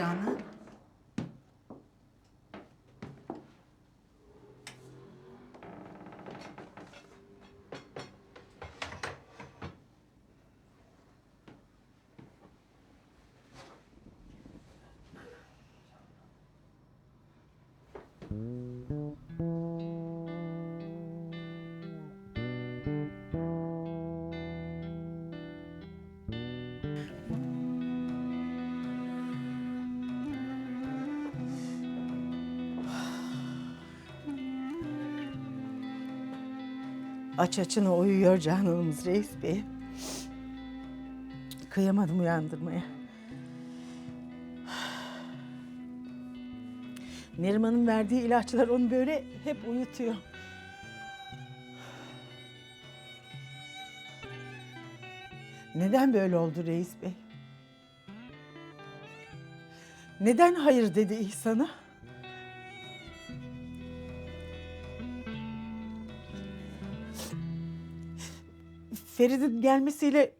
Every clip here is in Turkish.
Canan. Aç açına uyuyor canımız reis bey. Kıyamadım uyandırmaya. Neriman'ın verdiği ilaçlar onu böyle hep uyutuyor. Neden böyle oldu reis bey? Neden hayır dedi İhsan'a? Ferit'in gelmesiyle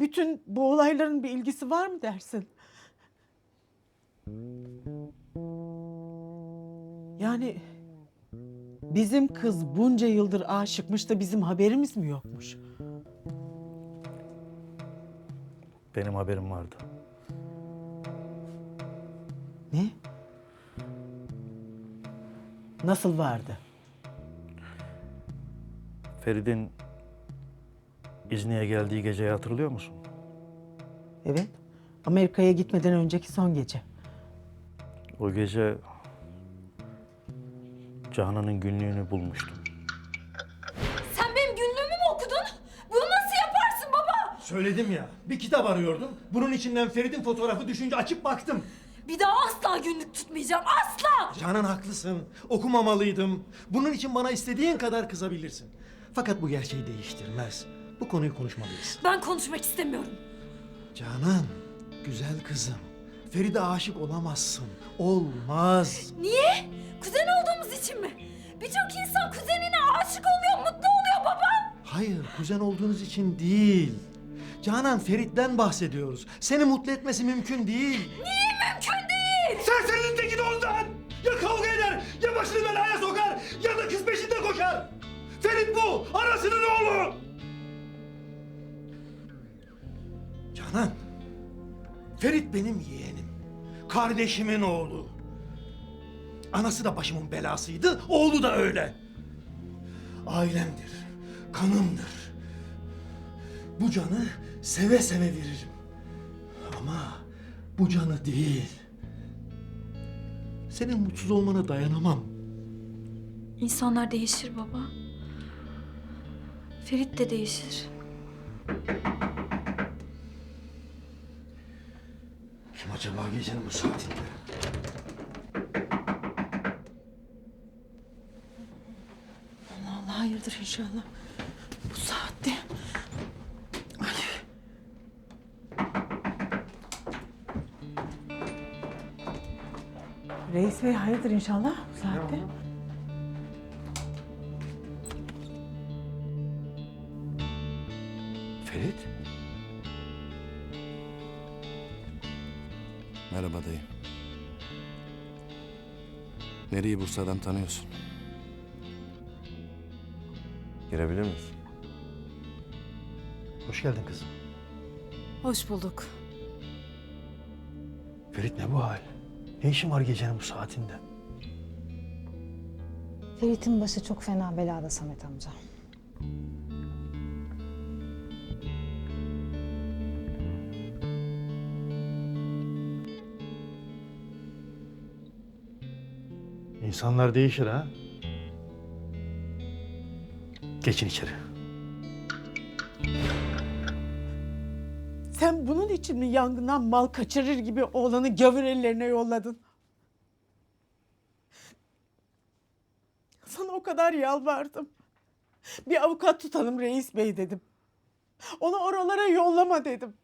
bütün bu olayların bir ilgisi var mı dersin? Yani bizim kız bunca yıldır aşıkmış da bizim haberimiz mi yokmuş? Benim haberim vardı. Ne? Nasıl vardı? Ferid'in İzni'ye geldiği geceyi hatırlıyor musun? Evet. Amerika'ya gitmeden önceki son gece. O gece Canan'ın günlüğünü bulmuştum. Sen benim günlüğümü mü okudun? Bunu nasıl yaparsın baba? Söyledim ya, bir kitap arıyordum. Bunun içinden Ferit'in fotoğrafı düşünce açıp baktım. Bir daha asla günlük tutmayacağım. Asla! Canan haklısın, okumamalıydım. Bunun için bana istediğin kadar kızabilirsin. Fakat bu gerçeği değiştirmez. Bu konuyu konuşmalıyız. Ben konuşmak istemiyorum. Canan, güzel kızım. Feride aşık olamazsın. Olmaz. Niye? Kuzen olduğumuz için mi? Birçok insan kuzenine aşık oluyor, mutlu oluyor baba. Hayır, kuzen olduğunuz için değil. Canan, Ferit'ten bahsediyoruz. Seni mutlu etmesi mümkün değil. Niye mümkün değil? Serserinin teki de ondan! Ya kavga eder, ya başını belaya sokar, ya da kız peşinde koşar! Ferit bu, anasının oğlu! Canan, Ferit benim yeğenim. Kardeşimin oğlu. Anası da başımın belasıydı, oğlu da öyle. Ailemdir, kanımdır. Bu canı seve seve veririm. Ama bu canı değil. Senin mutsuz olmana dayanamam. İnsanlar değişir baba. Ferit de değişir. Kim acaba gecenin bu saatinde? Allah hayırdır inşallah. Bu saatte. Ay. Reis Bey hayırdır inşallah bu saatte? Ferit? Merhaba dayı. Nereyi Bursa'dan tanıyorsun? Girebilir miyiz? Hoş geldin kızım. Hoş bulduk. Ferit ne bu hal? Ne işin var gecenin bu saatinde? Ferit'in başı çok fena belada Samet amca. İnsanlar değişir ha. Geçin içeri. Sen bunun için mi yangından mal kaçırır gibi oğlanı gavur ellerine yolladın? Sana o kadar yalvardım. Bir avukat tutalım reis bey dedim. Onu oralara yollama dedim.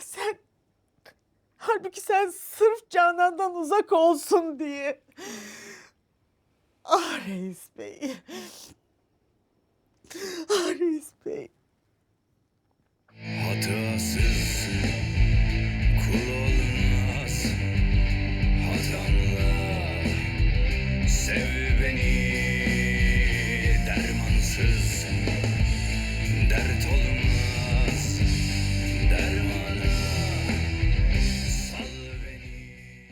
Sen halbuki sen sırf Canan'dan uzak olsun diye. Ah reis bey. Ah reis bey.